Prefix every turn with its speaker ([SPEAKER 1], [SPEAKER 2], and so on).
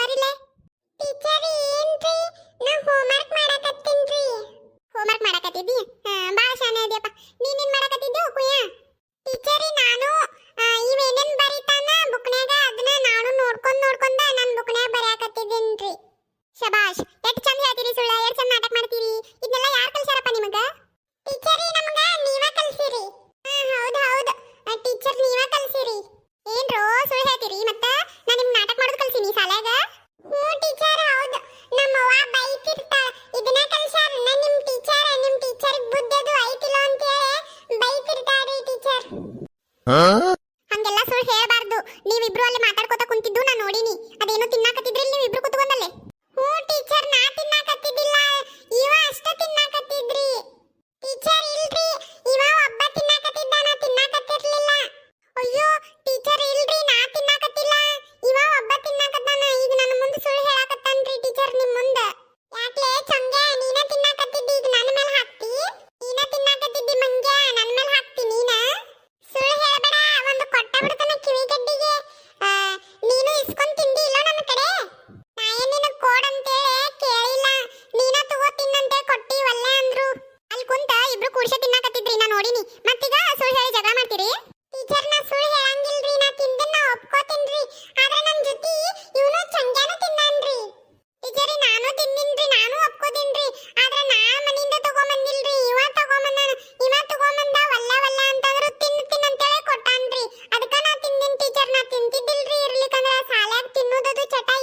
[SPEAKER 1] বাড়ি ಹಂಗೆಲ್ಲ ಸುಳ್ಳು ಹೇಳಬಾರ್ದು. ನೀವಿಬ್ರು ಅಲ್ಲಿ ಮಾತಾಡ್ಕೋತ ಕುಂತಿದ್ದು ನಾನು ನೋಡಿನಿ. ಅದೇನು ತಿನ್ನಾಕತ್ತಿದ್ರಿ estoy.